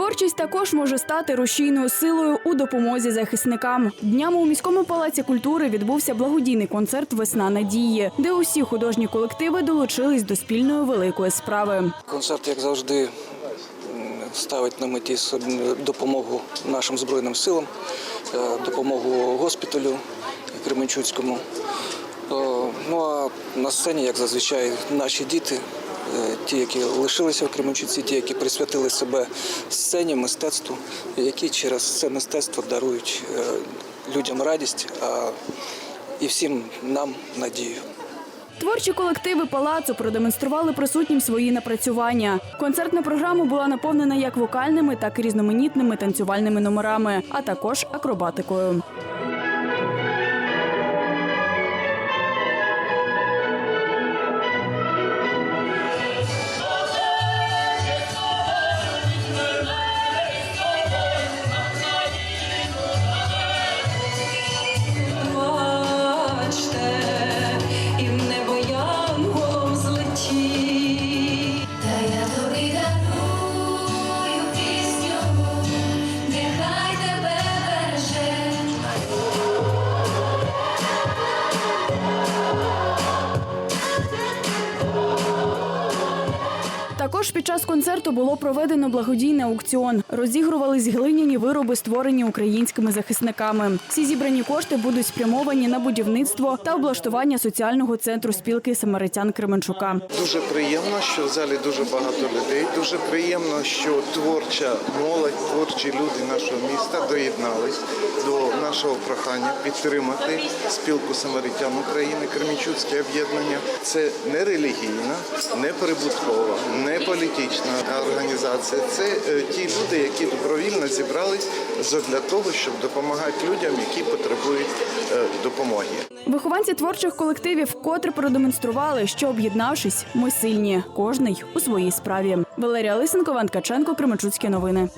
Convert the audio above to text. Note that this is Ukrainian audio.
Творчість також може стати рушійною силою у допомозі захисникам. Днями у міському палаці культури відбувся благодійний концерт Весна надії, де усі художні колективи долучились до спільної великої справи. Концерт, як завжди, ставить на меті допомогу нашим збройним силам, е, допомогу госпіталю Кременчуцькому. Е, Ну а на сцені, як зазвичай, наші діти, ті, які лишилися в Кременчуці, ті, які присвятили себе сцені, мистецтву, які через це мистецтво дарують е, людям радість а і всім нам надію. Творчі колективи палацу продемонстрували присутнім свої напрацювання. Концертна програма була наповнена як вокальними, так і різноманітними танцювальними номерами, а також акробатикою. Також під час концерту було проведено благодійний аукціон. Розігрувались глиняні вироби, створені українськими захисниками. Всі зібрані кошти будуть спрямовані на будівництво та облаштування соціального центру спілки самаритян Кременчука. Дуже приємно, що в залі дуже багато людей. Дуже приємно, що творча молодь, творчі люди нашого міста доєднались до нашого прохання підтримати спілку самаритян України, Кремінчуцьке об'єднання. Це не релігійна, не прибуткова, не політична організація. Це е, ті люди, які добровільно зібрались для того, щоб допомагати людям, які потребують е, допомоги. Вихованці творчих колективів вкотре продемонстрували, що об'єднавшись, ми сильні, кожний у своїй справі. Валерія Лисенко, Ван Ткаченко, Кременчуцькі новини.